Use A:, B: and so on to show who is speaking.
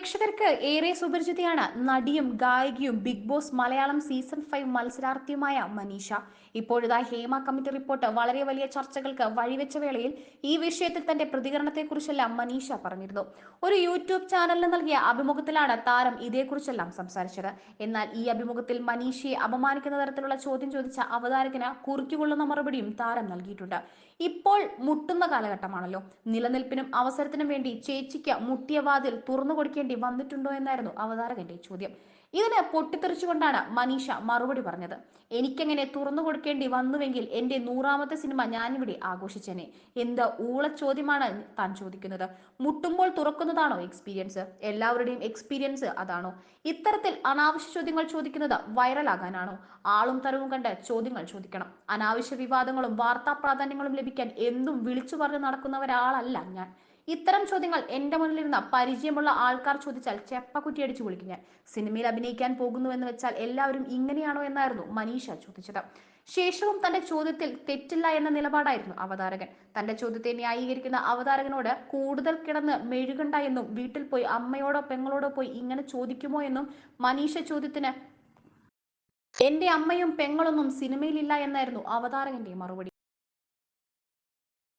A: പ്രേക്ഷകർക്ക് ഏറെ സുപരിചിതയാണ് നടിയും ഗായികയും big boss Malayalam season five മത്സരാർത്ഥിയുമായ Maneesha. ഇപ്പോഴിതാ ഹേമ കമ്മിറ്റി റിപ്പോർട്ട് വളരെ വലിയ ചർച്ചകൾക്ക് വഴിവെച്ച വേളയിൽ ഈ വിഷയത്തിൽ തന്റെ പ്രതികരണത്തെക്കുറിച്ചെല്ലാം മനീഷ പറഞ്ഞിരുന്നു. ഒരു യൂട്യൂബ് ചാനലിന് നൽകിയ അഭിമുഖത്തിലാണ് താരം ഇതേക്കുറിച്ചെല്ലാം സംസാരിച്ചത്. എന്നാൽ ഈ അഭിമുഖത്തിൽ മനീഷയെ അപമാനിക്കുന്ന തരത്തിലുള്ള ചോദ്യം ചോദിച്ച അവതാരകന് കുറിക്കുകൊള്ളുന്ന മറുപടിയും താരം നൽകിയിട്ടുണ്ട്. ഇപ്പോൾ മുട്ടുന്ന കാലഘട്ടമാണല്ലോ. നിലനിൽപ്പിനും അവസരത്തിനും വേണ്ടി ചേച്ചിക്ക് മുട്ടിയ വാതിൽ തുറന്നു കൊടുക്കേണ്ടി വന്നിട്ടുണ്ടോ എന്നായിരുന്നു അവതാരകന്റെ ചോദ്യം. ഇതിന് പൊട്ടിത്തെറിച്ചുകൊണ്ടാണ് മനീഷ മറുപടി പറഞ്ഞത്. എനിക്കെങ്ങനെ തുറന്നു കൊടുക്കേണ്ടി വന്നുവെങ്കിൽ എന്റെ നൂറാമത്തെ സിനിമ ഞാനിവിടെ ആഘോഷിച്ചേനെ. എന്ത് ഊള ചോദ്യമാണ് താൻ ചോദിക്കുന്നത്. മുട്ടുമ്പോൾ തുറക്കുന്നതാണോ എക്സ്പീരിയൻസ് എല്ലാവരുടെയും എക്സ്പീരിയൻസ് അതാണോ? ഇത്തരത്തിൽ അനാവശ്യ ചോദ്യങ്ങൾ ചോദിക്കുന്നത് വൈറലാകാനാണോ ആളും തരവും കണ്ട് ചോദ്യങ്ങൾ ചോദിക്കണം. അനാവശ്യ വിവാദങ്ങളും വാർത്താ പ്രാധാന്യങ്ങളും ലഭിക്കാൻ എന്തും വിളിച്ചു പറഞ്ഞു നടക്കുന്നവരാളല്ല ഞാൻ. ഇത്തരം ചോദ്യങ്ങൾ എന്റെ മുന്നിലിരുന്ന പരിചയമുള്ള ആൾക്കാർ ചോദിച്ചാൽ ചെപ്പക്കുറ്റി അടിച്ചു വിളിക്കും ഞാൻ. സിനിമയിൽ അഭിനയിക്കാൻ പോകുന്നുവെന്ന് വെച്ചാൽ എല്ലാവരും ഇങ്ങനെയാണോ എന്നായിരുന്നു മനീഷ ചോദിച്ചത്. ശേഷവും തന്റെ ചോദ്യത്തിൽ തെറ്റില്ല എന്ന നിലപാടായിരുന്നു അവതാരകൻ. തന്റെ ചോദ്യത്തെ ന്യായീകരിക്കുന്ന അവതാരകനോട് കൂടുതൽ കിടന്ന് മെഴുകണ്ട എന്നും വീട്ടിൽ പോയി അമ്മയോടോ പെങ്ങളോടോ പോയി ഇങ്ങനെ ചോദിക്കുമോ എന്നും മനീഷ ചോദ്യത്തിന് എന്റെ അമ്മയും പെങ്ങളൊന്നും സിനിമയിലില്ല എന്നായിരുന്നു അവതാരകന്റെ മറുപടി.